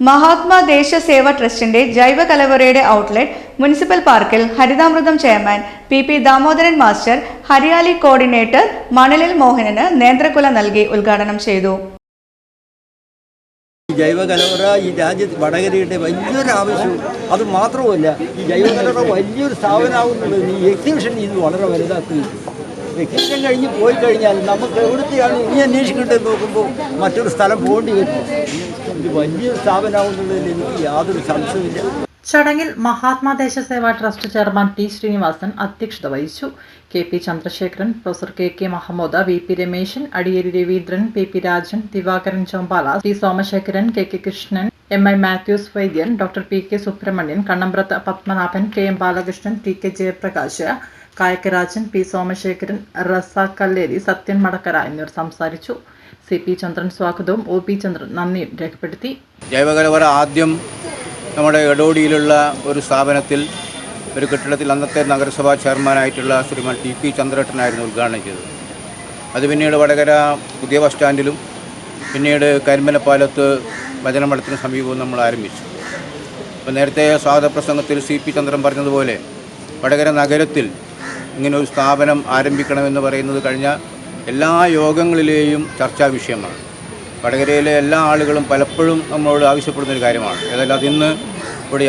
മഹാത്മാ ദേശസേവ ട്രസ്റ്റിന്റെ ജൈവ കലവറയുടെ outlet municipal പാർക്കിൽ Harithamritham chairman P P Damodaran master Hariyali coordinator മണലിൽ മോഹനന് നേന്ത്രക്കുല നൽകി ഉദ്ഘാടനം ചെയ്തു. ജൈവകലവറ ജൈവ കലവറ ഈ രാജ്യത്ത് വടകരയുടെ വലിയൊരു ആവശ്യവും അത് മാത്രമല്ല ഈ ജൈവ കലവറ വലിയൊരു സ്ഥാപനമാകുന്നുള്ളത് ഈ എക്സിബിഷൻ ഇത് വളരെ വലുതാക്കുകയും എക്സിബിഷൻ കഴിഞ്ഞ് പോയി കഴിഞ്ഞാൽ നമുക്ക് എവിടുത്തെയാണ് ഇനി അന്വേഷിക്കേണ്ടത് നോക്കുമ്പോൾ മറ്റൊരു സ്ഥലം പോകേണ്ടി വരും. ഇത് വലിയ സ്ഥാപനമാകുന്നുള്ളതിൽ എനിക്ക് യാതൊരു സംശയമില്ല ചടങ്ങിൽ Mahatma Deshaseva trust chairman T Sreenivasan അധ്യക്ഷത വഹിച്ചു. K P Chandrasekharan professor K K Mahamood V P Rameshan Adiyeri Raveendran P P Rajan Divakaran Chombala T Somasekharan K K Krishnan M I Mathews വൈദ്യൻ doctor P K Subrahmanian Kannambrath Padmanabhan K M Balakrishnan T K Jayaprakash Kayakkarajan P Somasekharan Razak Kalleri Sathyan Madakkara എന്നിവർ സംസാരിച്ചു. C P ചന്ദ്രൻ സ്വാഗതവും O P ചന്ദ്രൻ നന്ദിയും രേഖപ്പെടുത്തി. ജൈവകലവറ ആദ്യം നമ്മുടെ എടോടിയിലുള്ള ഒരു സ്ഥാപനത്തിൽ ഒരു കെട്ടിടത്തിൽ അന്നത്തെ നഗരസഭാ ചെയർമാനായിട്ടുള്ള ശ്രീമാൻ ടി പി ചന്ദ്രേട്ടനായിരുന്നു ഉദ്ഘാടനം ചെയ്തത്. അത് പിന്നീട് വടകര പുതിയ ബസ് സ്റ്റാൻഡിലും പിന്നീട് കരിമ്പനപ്പാലത്ത് ഭജനമഠത്തിന് സമീപവും നമ്മൾ ആരംഭിച്ചു. അപ്പോൾ നേരത്തെ സ്വാഗത പ്രസംഗത്തിൽ സി പി ചന്ദ്രൻ പറഞ്ഞതുപോലെ വടകര നഗരത്തിൽ ഇങ്ങനെ ഒരു സ്ഥാപനം ആരംഭിക്കണമെന്ന് പറയുന്നത് കഴിഞ്ഞ എല്ലാ യോഗങ്ങളിലെയും ചർച്ചാ വിഷയമാണ്. വടകരയിലെ എല്ലാ ആളുകളും പലപ്പോഴും നമ്മളോട് ആവശ്യപ്പെടുന്ന ഒരു കാര്യമാണ്. ഏതായാലും അതിന്ന് ഇവിടെ